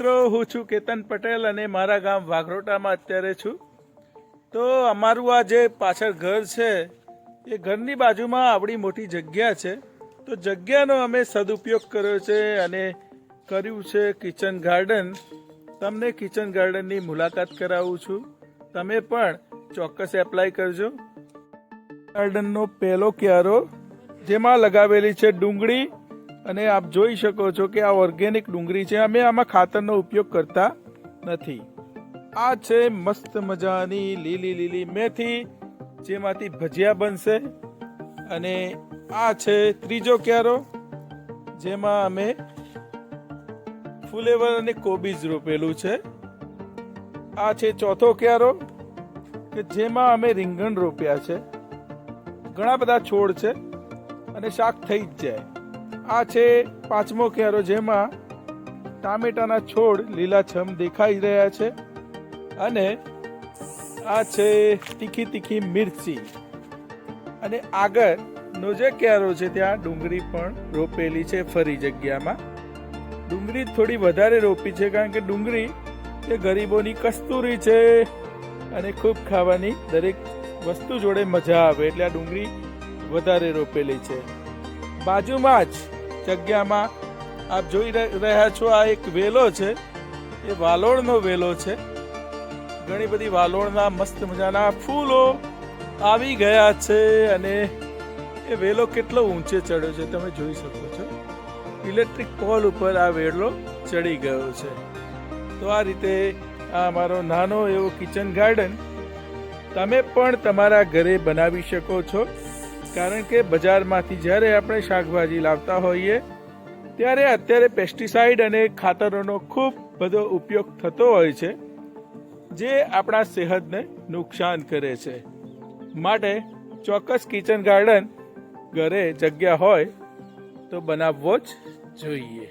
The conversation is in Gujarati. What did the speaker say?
મિત્રો, હું છું કેતન પટેલ અને મારા ગામ વાઘરોટામાં અત્યારે છું. તો અમારું આ જે પાછળ ઘર છે, એ ઘરની બાજુમાં આપણી મોટી જગ્યા છે. તો જગ્યાનો અમે સદુપયોગ કર્યો છે અને કર્યું છે કિચન ગાર્ડન. તમને કિચન ગાર્ડનની મુલાકાત કરાવું છું. તમે પણ ચોક્કસ એપ્લાય કરજો. ગાર્ડનનો પહેલો ક્યારો, જેમાં લગાવેલી છે ડુંગળી અને આપ જોઈ શકો છો કે આ ઓર્ગેનિક ડુંગળી છે. અમે આમાં ખાતરનો ઉપયોગ કરતા નથી. આ છે મસ્ત મજાની લીલી લીલી મેથી, જેમાંથી ભજીયા બનશે. અને આ છે ત્રીજો ક્યારો, જેમાં અમે ફુલેવર અને કોબીજ રોપેલું છે. આ છે ચોથો ક્યારો, કે જેમાં અમે રીંગણ રોપ્યા છે. ઘણા બધા છોડ છે અને શાક થઈ જ જાય. આ છે પાંચમો ક્યારો જેમાં ટામેટાના છોડ લીલાછમ દેખાઈ રહ્યા છે અને આ છે તીખી તીખી મિરચી. અને આગળનો જે ક્યારો છે ત્યાં ડુંગળી પણ રોપેલી છે ફરી જગ્યામાં. ડુંગળી થોડી વધારે રોપી છે કારણ કે ડુંગળી એ ગરીબોની કસ્તુરી છે અને ખૂબ ખાવાની દરેક વસ્તુ જોડે મજા આવે એટલે આ ડુંગળી વધારે રોપેલી છે. બાજુમાં જ જગ્યામાં આપ જોઈ રહ- રહ્યા છો, આ એક વેલો છે. એ વાલોળનો વેલો છે. ઘણી બધી વાલોળના મસ્ત મજાના ફૂલો આવી ગયા છે અને એ વેલો કેટલો ઊંચે ચડ્યો છે તમે જોઈ શકો છો. ઇલેક્ટ્રિક પોલ ઉપર આ વેલો ચડી ગયો છે. તો આ રીતે આ અમારો નાનો એવો કિચન ગાર્ડન તમે પણ તમારા ઘરે બનાવી શકો છો. કારણ કે બજારમાંથી જ્યારે આપણે શાકભાજી લાવતા હોઈએ, ત્યારે અત્યારે પેસ્ટિસાઇડ અને ખાતરોનો ખૂબ બધો ઉપયોગ થતો હોય છે, જે આપણા સેહતને નુકસાન કરે છે. માટે ચોક્કસ કિચન ગાર્ડન ઘરે જગ્યા હોય તો બનાવવો જ જોઈએ.